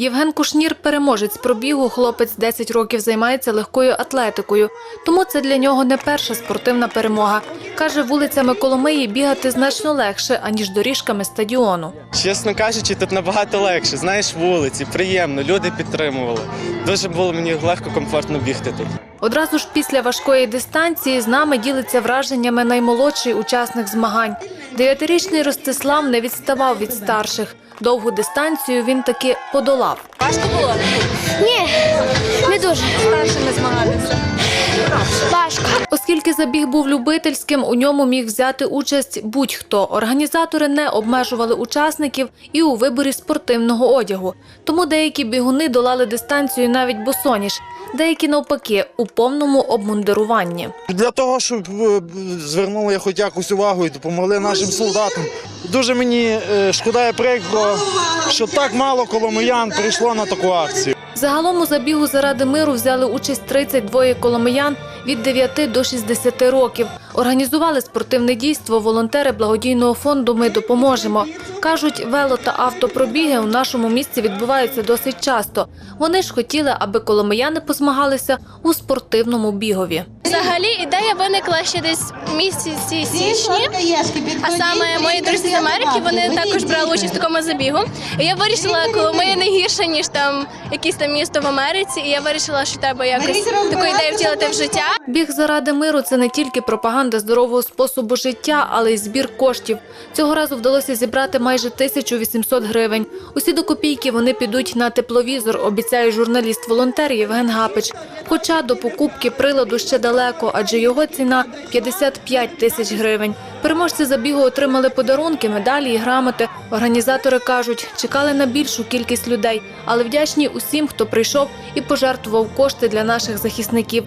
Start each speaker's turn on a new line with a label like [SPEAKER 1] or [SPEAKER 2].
[SPEAKER 1] Євген Кушнір переможець пробігу. Хлопець 10 років займається легкою атлетикою. Тому це для нього не перша спортивна перемога. Каже, вулицями Коломиї бігати значно легше, аніж доріжками стадіону.
[SPEAKER 2] Чесно кажучи, тут набагато легше. Знаєш, вулиці, приємно, люди підтримували. Дуже було мені легко, комфортно бігти тут.
[SPEAKER 1] Одразу ж після важкої дистанції з нами ділиться враженнями наймолодший учасник змагань. Дев'ятирічний Ростислав не відставав від старших. Довгу дистанцію він таки подолав.
[SPEAKER 3] Важко було?
[SPEAKER 4] Ні, не дуже.
[SPEAKER 3] Старшими змагалися.
[SPEAKER 4] Важко.
[SPEAKER 1] Оскільки забіг був любительським, у ньому міг взяти участь будь-хто. Організатори не обмежували учасників і у виборі спортивного одягу. Тому деякі бігуни долали дистанцію навіть босоніж, деякі навпаки у повному обмундируванні.
[SPEAKER 5] Для того, щоб е, звернули хоч якусь увагу і допомогли нашим солдатам. Дуже мені шкодає шкода і прикро, що так мало коломиян прийшло на таку акцію.
[SPEAKER 1] Загалом у забігу заради миру взяли участь 32 коломиян від 9 до 60 років. Організували спортивне дійство волонтери благодійного фонду Ми допоможемо. Кажуть, вело та автопробіги у нашому місті відбуваються досить часто. Вони ж хотіли, аби коломияни позмагалися у спортивному бігові.
[SPEAKER 6] Взагалі ідея виникла ще десь в місяці січні. А саме мої друзі Америки вони також брали участь в такому забігу. І я вирішила, коли ми не гірше, ніж там якесь там місто в Америці, і я вирішила, що треба якось таку ідею втілити в життя.
[SPEAKER 1] Біг заради миру це не тільки пропаганда здорового способу життя, але й збір коштів. Цього разу вдалося зібрати майже 1800 гривень. Усі до копійки вони підуть на тепловізор, обіцяє журналіст-волонтер Євген Гапич. Хоча до покупки приладу ще далеко, адже його ціна 55 тисяч гривень. Переможці забігу отримали подарунки, медалі і грамоти. Організатори кажуть, чекали на більшу кількість людей, але вдячні усім, хто прийшов і пожертвував кошти для наших захисників.